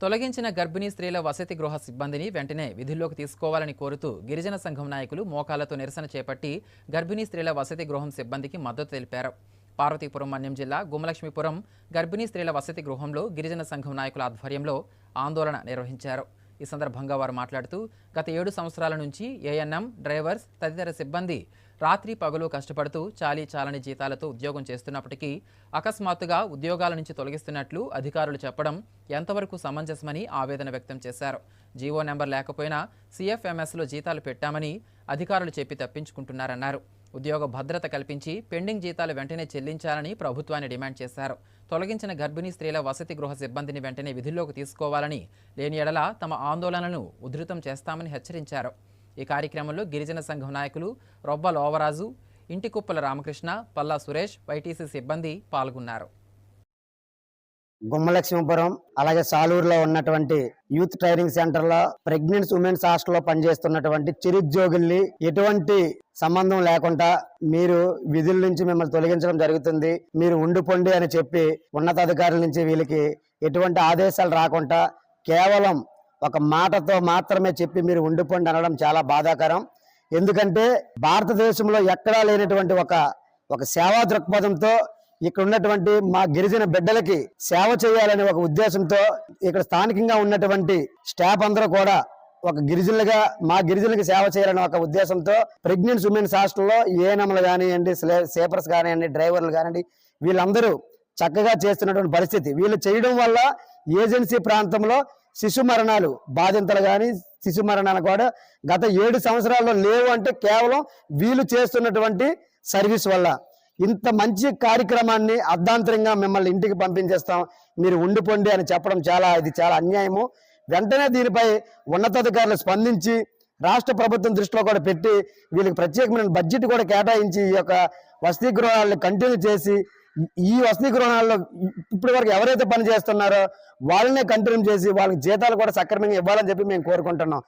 తొలగించిన గర్భిణీ స్త్రీల వసతి గృహ సిబ్బందిని వెంటనే విధుల్లోకి తీసుకోవాలని కోరుతూ గిరిజన సంఘం నాయకులు మోకాలతో నిరసన చేపట్టి గర్భిణీ స్త్రీల వసతి గృహం సిబ్బందికి మద్దతు తెలిపారు. పార్వతీపురం మన్యం జిల్లా గుమలక్ష్మీపురం గర్భిణీ స్త్రీల వసతి గృహంలో గిరిజన సంఘం నాయకుల ఆధ్వర్యంలో ఆందోళన నిర్వహించారు. ఈ సందర్భంగా వారు మాట్లాడుతూ గత ఏడు సంవత్సరాల నుంచి ఏఎన్ఎం డ్రైవర్స్ తదితర సిబ్బంది రాత్రి పగలు కష్టపడుతూ చాలీ చాలని జీతాలతో ఉద్యోగం చేస్తున్నప్పటికీ అకస్మాత్తుగా ఉద్యోగాల నుంచి తొలగిస్తున్నట్లు అధికారులు చెప్పడం ఎంతవరకు సమంజసమని ఆవేదన వ్యక్తం చేశారు. జీవో నెంబర్ లేకపోయినా సీఎఫ్ఎంఎస్లో జీతాలు పెట్టామని అధికారులు చెప్పి తప్పించుకుంటున్నారన్నారు. ఉద్యోగ భద్రత కల్పించి పెండింగ్ జీతాలు వెంటనే చెల్లించాలని ప్రభుత్వాన్ని డిమాండ్ చేశారు. తొలగించిన గర్భిణీ స్త్రీల వసతి గృహ సిబ్బందిని వెంటనే విధుల్లోకి తీసుకోవాలని లేని ఎడల తమ ఆందోళనను ఉధృతం చేస్తామని హెచ్చరించారు. ఈ కార్యక్రమంలో గిరిజన సంఘం నాయకులు రొబ్బ లోవరాజు ఇంటికుప్పల రామకృష్ణ పల్లా సురేష్ వైటీసీ సిబ్బంది పాల్గొన్నారు. గుమ్మలక్ష్మీపురం అలాగే సాలూరులో ఉన్నటువంటి యూత్ ట్రైనింగ్ సెంటర్లో ప్రెగ్నెంట్స్ ఉమెన్స్ హాస్టల్లో పనిచేస్తున్నటువంటి చిరుద్యోగుల్ని ఎటువంటి సంబంధం లేకుండా మీరు విధుల నుంచి మిమ్మల్ని తొలగించడం జరుగుతుంది. మీరు ఉండిపోండి అని చెప్పి ఉన్నతాధికారుల నుంచి వీళ్ళకి ఎటువంటి ఆదేశాలు రాకుండా కేవలం ఒక మాటతో మాత్రమే చెప్పి మీరు ఉండిపోండి అనడం చాలా బాధాకరం. ఎందుకంటే భారతదేశంలో ఎక్కడా లేనటువంటి ఒక ఒక సేవా దృక్పథంతో ఇక్కడ ఉన్నటువంటి మా గిరిజన బిడ్డలకి సేవ చేయాలనే ఒక ఉద్దేశంతో ఇక్కడ స్థానికంగా ఉన్నటువంటి స్టాఫ్ అందరూ కూడా ఒక గిరిజనులుగా మా గిరిజనులకు సేవ చేయాలనే ఒక ఉద్దేశంతో ప్రెగ్నెంట్ ఉమెన్స్ హాస్టల్లో ఏఎన్ఎంలు కానివ్వండి సేపర్స్ కానివ్వండి డ్రైవర్లు కానివ్వండి వీళ్ళందరూ చక్కగా చేస్తున్నటువంటి పరిస్థితి. వీళ్ళు చేయడం వల్ల ఏజెన్సీ ప్రాంతంలో శిశు మరణాలు బాధింతలు కానీ శిశు మరణాలు కూడా గత ఏడు సంవత్సరాల్లో లేవు అంటే కేవలం వీళ్ళు చేస్తున్నటువంటి సర్వీస్ వల్ల. ఇంత మంచి కార్యక్రమాన్ని అర్ధాంతరంగా మిమ్మల్ని ఇంటికి పంపించేస్తాం. మీరు ఉండిపోండి అని చెప్పడం చాలా ఇది చాలా అన్యాయము. వెంటనే దీనిపై ఉన్నతాధికారులు స్పందించి రాష్ట్ర ప్రభుత్వం దృష్టిలో కూడా పెట్టి వీళ్ళకి ప్రత్యేకమైన బడ్జెట్ కూడా కేటాయించి ఈ యొక్క వసతి గృహాలను కంటిన్యూ చేసి ఈ వసతి గృహాల్లో ఇప్పటి వరకు ఎవరైతే పని చేస్తున్నారో వాళ్ళనే కంటిన్యూ చేసి వాళ్ళకి జీతాలు కూడా సక్రమంగా ఇవ్వాలని చెప్పి మేము కోరుకుంటున్నాం.